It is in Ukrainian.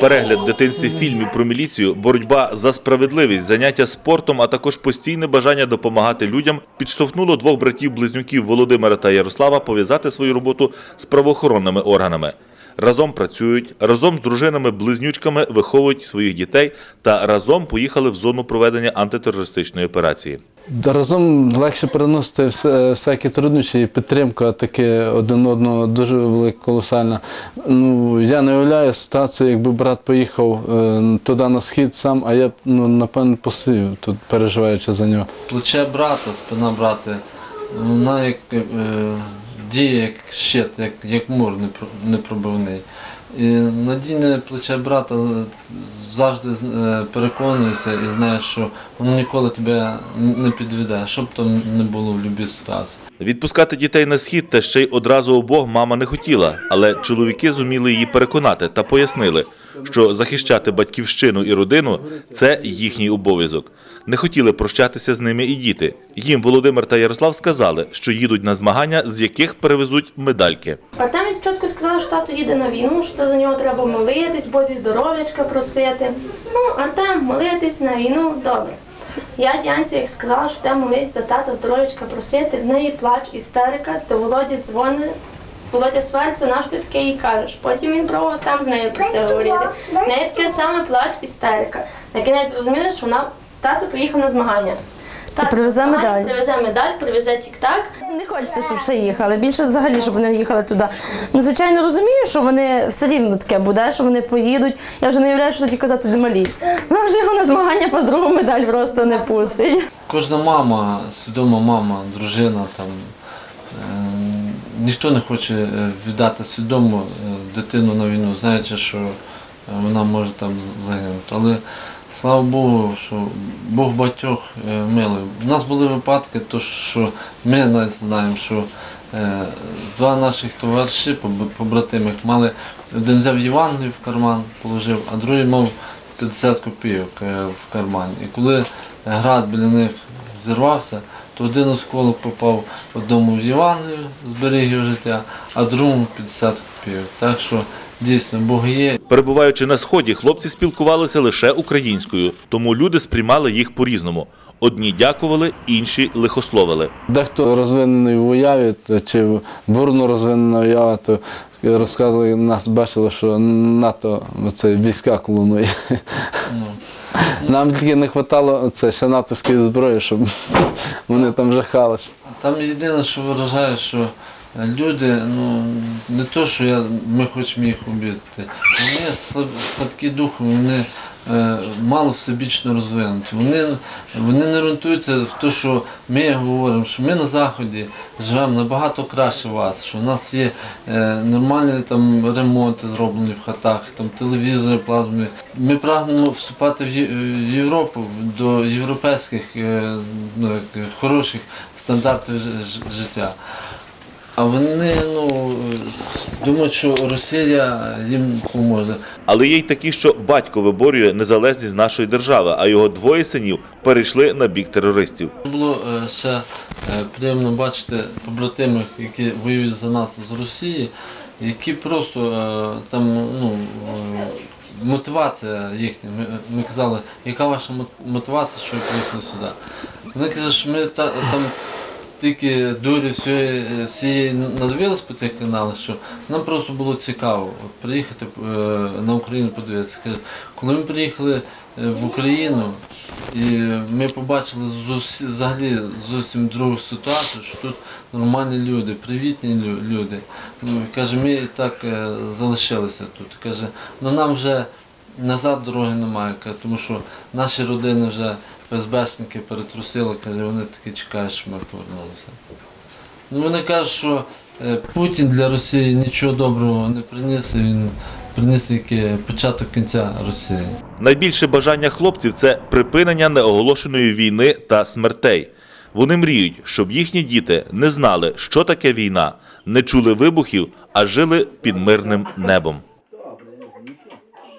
Перегляд в фільмів про міліцію, боротьба за справедливість, заняття спортом, а також постійне бажання допомагати людям підштовхнуло двох братів-близнюків Володимира та Ярослава пов'язати свою роботу з правоохоронними органами. Разом працюють, разом з дружинами-близнючками виховують своїх дітей та разом поїхали в зону проведення антитерористичної операції. Разом легше переносити всякі труднощі і підтримка таке один одного дуже велика, колосальна. Ну, я не уявляю ситуацію, якби брат поїхав е, туди на схід сам, а я ну, напевно посив тут, переживаючи за нього. Плече брата, спина брата, вона як е, діє як щит, як, як мур непро- непробивний. І надійне плече брата е, завжди переконується і знаєш, що воно ніколи тебе не підведе, що б там не було в будь-якій ситуації. Відпускати дітей на схід та ще й одразу обох мама не хотіла, але чоловіки зуміли її переконати та пояснили, що захищати батьківщину і родину це їхній обов'язок. Не хотіли прощатися з ними і діти. Їм Володимир та Ярослав сказали, що їдуть на змагання, з яких перевезуть медальки. Артемій спочатку сказав, що тато їде на війну, що за нього треба молитись, Бозі здоров'ячка просити. Ну, Артем, молитись на війну, добре. Я Діанці, як сказала, що треба молитись за тата здоров'ячка просити, в неї плач, істерика, то Володі дзвонить. Володя свариться, на що ти таке їй кажеш. Потім він пробував сам з нею про це говорити. В неї таке саме плач, істерика. На кінець зрозуміли, що вона тато приїхав на змагання. Тато привезе медаль. Привезе медаль, привезе тік-так. Не хочеться, щоб ще їхали. Більше взагалі, щоб вони їхали туди. Ну, звичайно, розумію, що вони все рівно таке буде, що вони поїдуть. Я вже не уявляю, що тоді казати до малі. Вона вже його на змагання по другу медаль просто не пустить. Кожна мама, свідома мама, дружина, там, е, ніхто не хоче е, віддати свідомо е, дитину на війну, знаючи, що е, вона може там загинути. Але слава Богу, що Бог багатьох е, милий. У нас були випадки, то, що ми навіть знаємо, що два наших товариші, побр- побратимих, мали один взяв Євангелію в карман, положив, а другий мав 50 копійок в кармані. І коли град біля них зірвався, то один осколок попав одному в Євангелію, зберіг його життя, а другому 50 копійок. Так що дійсно Бог є. Перебуваючи на сході, хлопці спілкувалися лише українською, тому люди сприймали їх по-різному. Одні дякували, інші лихословили. Дехто розвинений в уяві чи бурно розвинена уява, то розказували, нас бачили, що НАТО це війська колонує. Нам тільки не вистачало це ще натовської зброї, щоб вони там жахалися. Там єдине, що виражає, що люди, ну не то, що я, ми хочемо їх убити, вони слабкі духом, вони мало всебічно розвинуті. Вони, вони не орієнтуються в те, що ми говоримо, що ми на Заході живемо набагато краще вас, що у нас є е, нормальні там ремонти зроблені в хатах, там телевізори, плазми. Ми прагнемо вступати в Європу, до європейських е, ну, хороших стандартів життя. А вони ну, думають, що Росія їм поможе. Але є й такі, що батько виборює незалежність нашої держави, а його двоє синів перейшли на бік терористів. Було е, ще е, приємно бачити побратимів, які воюють за нас з Росії, які просто е, там ну, мотивація їхня. Ми, ми казали, яка ваша мо- мотивація, що ви приїхали сюди? Вони кажуть, що ми та, там тільки дурі всієї, надивились по тих каналах, що нам просто було цікаво приїхати е, на Україну подивитися. Коли ми приїхали е, в Україну, і ми побачили взагалі зовсім другу ситуацію, що тут нормальні люди, привітні люди. Ну, Каже, ми так е, залишилися тут. Каже, ну нам вже назад дороги немає, тому що наші родини вже ФСБшники перетрусили, каже, вони таки чекають, що ми повернулися. Ну, вони кажуть, що е, Путін для Росії нічого доброго не приніс, він приніс тільки початок кінця Росії. Найбільше бажання хлопців це припинення неоголошеної війни та смертей. Вони мріють, щоб їхні діти не знали, що таке війна, не чули вибухів, а жили під мирним небом.